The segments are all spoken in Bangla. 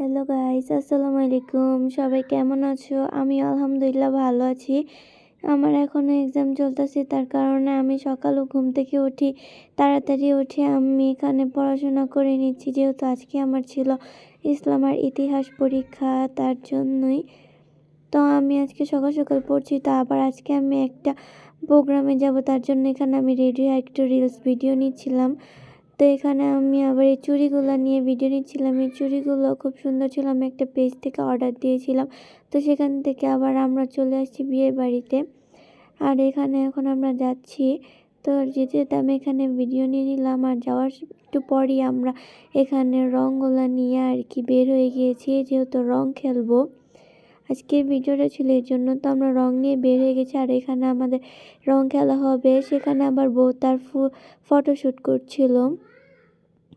হ্যালো গাইস আসসালামু আলাইকুম সবাই কেমন আছো? আমি আলহামদুলিল্লাহ ভালো আছি। আমার এখনও এক্সাম চলতেছে, তার কারণে আমি সকালও ঘুম থেকে উঠি, তাড়াতাড়ি উঠে আমি এখানে পড়াশোনা করে নিচ্ছি, যেহেতু আজকে আমার ছিল ইসলাম আর ইতিহাস পরীক্ষা, তার জন্যই। তো আমি আজকে সকাল সকাল পড়ছি, তো আবার আজকে আমি একটা প্রোগ্রামে যাব, তার জন্য এখানে আমি রেডিও একটু রিলস ভিডিও নিচ্ছিলাম। তো এখানে আমি আবার এই চুড়িগুলো নিয়ে ভিডিও নিচ্ছিলাম। এই চুড়িগুলো খুব সুন্দর ছিল। আমি একটা পেজ থেকে অর্ডার দিয়েছিলাম। তো সেখান থেকে আবার আমরা চলে আসছি বিয়ে বাড়িতে। আর এখানে এখন আমরা যাচ্ছি। তো যেতে আমি এখানে ভিডিও নিয়ে নিলাম, আর যাওয়ার একটু পরই আমরা এখানে রঙগুলো নিয়ে আর কি বের হয়ে গিয়েছি। যেহেতু রং খেলব। আজকের ভিডিওটা ছিল এর জন্য। তো আমরা রং নিয়ে বের হয়ে গেছি। আর এখানে আমাদের রং খেলা হবে। সেখানে আবার বউ তার ফটোশ্যুট করছিল।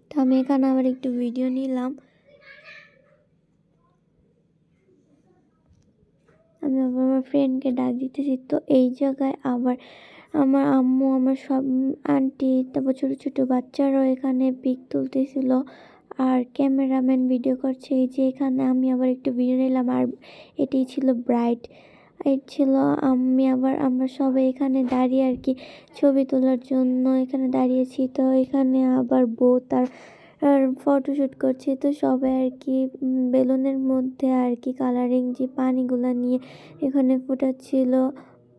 তো আমি এখানে আবার একটু ভিডিও নিলাম। আমি আবার আমার ফ্রেন্ডকে ডাক দিতেছি। তো এই জায়গায় আবার আমার আম্মু, আমার সব আন্টি, তারপর ছোটো ছোটো বাচ্চারাও এখানে পিক তুলতেছিল। আর ক্যামেরাম্যান ভিডিও করছে এই যে এখানে আমি আবার একটু ভিডিও নিলাম, আর এটি ছিল ব্রাইট এই ছিল আমি আবার, আমরা সবাই এখানে দাঁড়িয়ে আর কি ছবি তোলার জন্য এখানে দাঁড়িয়েছি। তো এখানে আবার বউ তার, আর ফটোশ্যুট করছি। তো সবাই আর কি বেলুনের মধ্যে আর কি কালারিং যে পানিগুলো নিয়ে এখানে ফুটাচ্ছিল।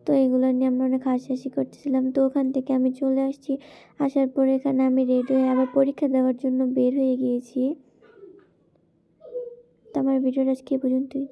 তো এগুলো নিয়ে আমরা অনেক হাসাহাসি করতেছিলাম। তো ওখান থেকে আমি চলে আসছি। আসার পর এখানে আমি রেডি হয়ে আবার পরীক্ষা দেওয়ার জন্য বের হয়ে গিয়েছি। তো আমার ভিডিওটা আজকে পর্যন্তই।